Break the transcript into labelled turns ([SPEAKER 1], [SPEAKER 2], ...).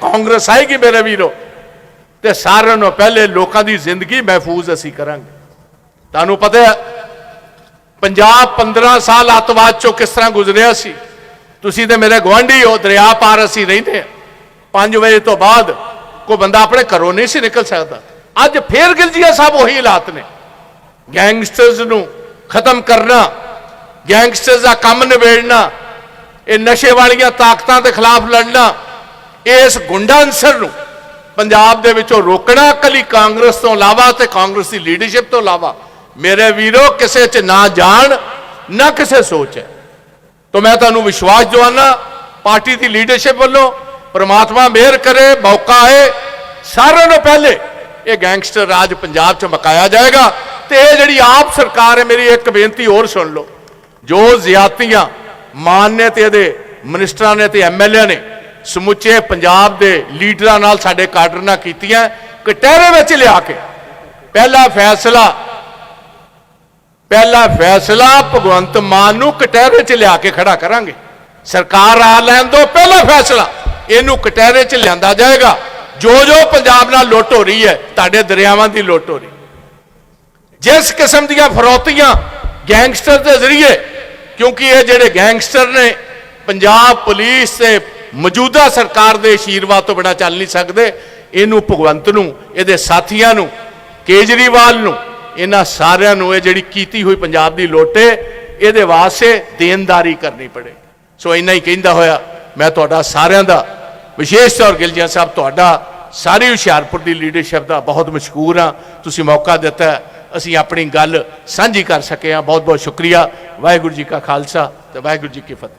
[SPEAKER 1] ਕਾਂਗਰਸ ਆਏਗੀ ਮੇਰੇ ਵੀਰੋ। ਤੇ ਸਾਰਿਆਂ ਨੂੰ ਪਹਿਲੇ ਲੋਕਾਂ ਦੀ ਜ਼ਿੰਦਗੀ ਮਹਿਫੂਜ਼ ਅਸੀਂ ਕਰਾਂਗੇ। ਤੁਹਾਨੂੰ ਪਤਾ ਹੈ, ਪੰਜਾਬ 15 ਸਾਲ ਅੱਤਵਾਦ ਚੋਂ ਕਿਸ ਤਰ੍ਹਾਂ ਗੁਜ਼ਰਿਆ ਸੀ? ਤੁਸੀਂ ਤੇ ਮੇਰੇ ਗਵਾਂਢੀ ਹੋ, ਦਰਿਆ ਪਾਰ ਅਸੀਂ ਰਹਿੰਦੇ ਹਾਂ। 5 ਵਜੇ ਤੋਂ ਬਾਅਦ ਕੋਈ ਬੰਦਾ ਆਪਣੇ ਘਰੋਂ ਨਹੀਂ ਸੀ ਨਿਕਲ ਸਕਦਾ। ਅੱਜ ਫੇਰ ਗਿਲਜੀਆ ਸਾਹਿਬ ਉਹੀ ਹਾਲਾਤ ਨੇ। ਗੈਂਗਸਟਰਸ ਨੂੰ ਖਤਮ ਕਰਨਾ, ਗੈਂਗਸਟਰਸ ਦਾ ਕੰਮ ਨਿਬੇੜਨਾ, ਇਹ ਨਸ਼ੇ ਵਾਲੀਆਂ ਤਾਕਤਾਂ ਦੇ ਖਿਲਾਫ ਲੜਨਾ ਇਸ ਗੁੰਡਾ ਅੰਸਰ ਨੂੰ ਪੰਜਾਬ ਦੇ ਵਿੱਚੋਂ ਰੋਕਣਾ ਕੱਲੀ ਕਾਂਗਰਸ ਤੋਂ ਇਲਾਵਾ ਤੇ ਕਾਂਗਰਸ ਦੀ ਲੀਡਰਸ਼ਿਪ ਤੋਂ ਇਲਾਵਾ ਮੇਰੇ ਵੀਰੋ ਕਿਸੇ 'ਚ ਨਾ ਜਾਣ, ਨਾ ਕਿਸੇ ਸੋਚ ਹੈ। ਤਾਂ ਮੈਂ ਤੁਹਾਨੂੰ ਵਿਸ਼ਵਾਸ ਦਿਵਾਨਾ, ਪਾਰਟੀ ਦੀ ਲੀਡਰਸ਼ਿਪ ਵੱਲੋਂ ਪ੍ਰਮਾਤਮਾ ਮਿਹਰ ਕਰੇ, ਮੌਕਾ ਆਏ। ਸਾਰਿਆਂ ਨੂੰ ਪਹਿਲੇ ਇਹ ਗੈਂਗਸਟਰ ਰਾਜ ਪੰਜਾਬ 'ਚ ਮਕਾਇਆ ਜਾਏਗਾ ਤੇ ਇਹ ਜਿਹੜੀ ਆਪ ਸਰਕਾਰ ਹੈ, ਮੇਰੀ ਇੱਕ ਬੇਨਤੀ ਹੋਰ ਸੁਣ ਲਓ। ਜੋ ਜ਼ਿਆਤੀਆਂ ਮਾਨ ਨੇ ਤੇ ਇਹਦੇ ਮਿਨਿਸਟਰਾਂ ਨੇ ਤੇ ਐਮਐਲਏ ਨੇ ਸਮੁੱਚੇ ਪੰਜਾਬ ਦੇ ਲੀਡਰਾਂ ਨਾਲ ਸਾਡੇ ਕਾਡਰ ਨਾਲ ਕੀਤੀਆਂ ਕਟਹਿਰੇ ਵਿੱਚ ਲਿਆ ਕੇ ਪਹਿਲਾ ਫੈਸਲਾ ਪਹਿਲਾ ਫੈਸਲਾ ਭਗਵੰਤ ਮਾਨ ਨੂੰ ਕਟਹਿਰੇ 'ਚ ਲਿਆ ਕੇ ਖੜਾ ਕਰਾਂਗੇ। ਸਰਕਾਰ ਆ ਲੈਣ ਤੋਂ ਪਹਿਲਾ ਫੈਸਲਾ, ਇਹਨੂੰ ਕਟਹਿਰੇ 'ਚ ਲਿਆਂਦਾ ਜਾਏਗਾ। ਜੋ ਜੋ ਪੰਜਾਬ ਨਾਲ ਲੁੱਟ ਹੋ ਰਹੀ ਹੈ, ਤੁਹਾਡੇ ਦਰਿਆਵਾਂ ਦੀ ਲੁੱਟ ਹੋ ਰਹੀ। ਜਿਸ ਕਿਸਮ ਦੀਆਂ ਫਰੋਤੀਆਂ ਗੈਂਗਸਟਰ ਦੇ ਜ਼ਰੀਏ, ਕਿਉਂਕਿ ਇਹ ਜਿਹੜੇ ਗੈਂਗਸਟਰ ਨੇ, ਪੰਜਾਬ ਪੁਲਿਸ ਤੇ ਮੌਜੂਦਾ ਸਰਕਾਰ ਦੇ ਅਸ਼ੀਰਵਾਦ ਤੋਂ ਬਿਨਾਂ ਚੱਲ ਨਹੀਂ ਸਕਦੇ। ਇਹਨੂੰ ਭਗਵੰਤ ਨੂੰ, ਇਹਦੇ ਸਾਥੀਆਂ ਨੂੰ, ਕੇਜਰੀਵਾਲ ਨੂੰ, ਇਹਨਾਂ ਸਾਰਿਆਂ ਨੂੰ ਇਹ ਜਿਹੜੀ ਕੀਤੀ ਹੋਈ ਪੰਜਾਬ ਦੀ ਲੋਟੇ ਇਹਦੇ ਵਾਸਤੇ ਦੇਣਦਾਰੀ ਕਰਨੀ ਪੜੇ। ਸੋ ਇੰਨਾ ਹੀ ਕਹਿੰਦਾ ਹੋਇਆ, ਮੈਂ ਤੁਹਾਡਾ ਸਾਰਿਆਂ ਦਾ ਵਿਸ਼ੇਸ਼ ਤੌਰ ਗਿਲਜੀਆਂ ਸਾਹਿਬ, ਤੁਹਾਡਾ ਸਾਰੀ ਹੁਸ਼ਿਆਰਪੁਰ ਦੀ ਲੀਡਰਸ਼ਿਪ ਦਾ ਬਹੁਤ ਮਸ਼ਕੂਰ ਹਾਂ। ਤੁਸੀਂ ਮੌਕਾ ਦਿੱਤਾ, ਅਸੀਂ ਆਪਣੀ ਗੱਲ ਸਾਂਝੀ ਕਰ ਸਕੇ ਹਾਂ। ਬਹੁਤ ਬਹੁਤ ਸ਼ੁਕਰੀਆ। ਵਾਹਿਗੁਰੂ ਜੀ ਕਾ ਖਾਲਸਾ ਤੇ ਵਾਹਿਗੁਰੂ ਜੀ ਕੀ ਫਤਿਹ।